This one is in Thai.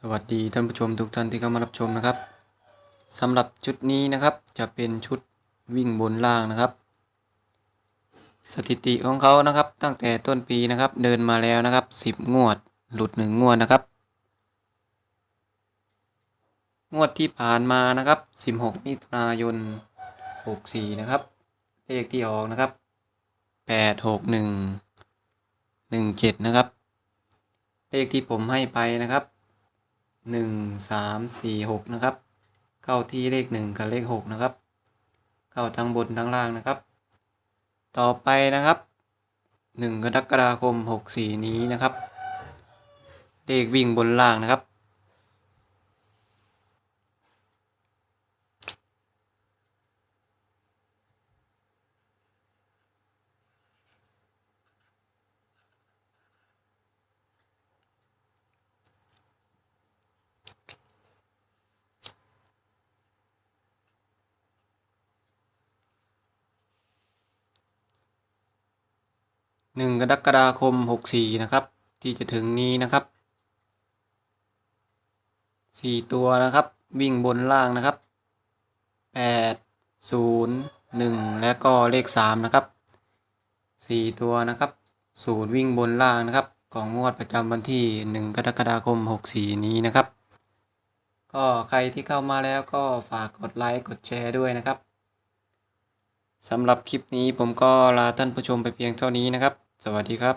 สวัสดีท่านผู้ชมทุกท่านที่เข้ามารับชมนะครับสำหรับชุดนี้นะครับจะเป็นชุดวิ่งบนล่างนะครับ สถิติของเขานะครับ ตั้งแต่ต้นปีนะครับ เดินมาแล้วนะครับ 10 งวด หลุด 1 งวดนะครับ งวดที่ผ่านมานะครับ 16 มิถุนายน 64 นะครับ เลขที่ออกนะครับ 861 17 นะครับ เลขที่ผมให้ไปนะครับ หนึ่งสามสี่หกนะครับ เข้าที่เลขหนึ่งกับเลขหกนะครับ เข้าทั้งบนทั้งล่างนะครับ ต่อไปนะครับหนึ่งกรกฎาคมหกสี่นี้นะครับ เลขวิ่งบนล่างนะครับ หนึ่งกรกฎาคมหกสี่นะครับ ที่จะถึงนี้นะครับสี่ตัวนะครับ วิ่งบนล่างนะครับแปดศูนย์หนึ่งและก็เลขสามนะครับสี่ตัวนะครับศูนย์วิ่งบนล่างนะครับ ของงวดประจำวันที่หนึ่งกรกฎาคมหกสี่นี้นะครับ ก็ใครที่เข้ามาแล้วก็ฝากกดไลค์กดแชร์ด้วยนะครับสำหรับคลิปนี้ผมก็ลาท่านผู้ชมไปเพียงเท่านี้นะครับ สวัสดีครับ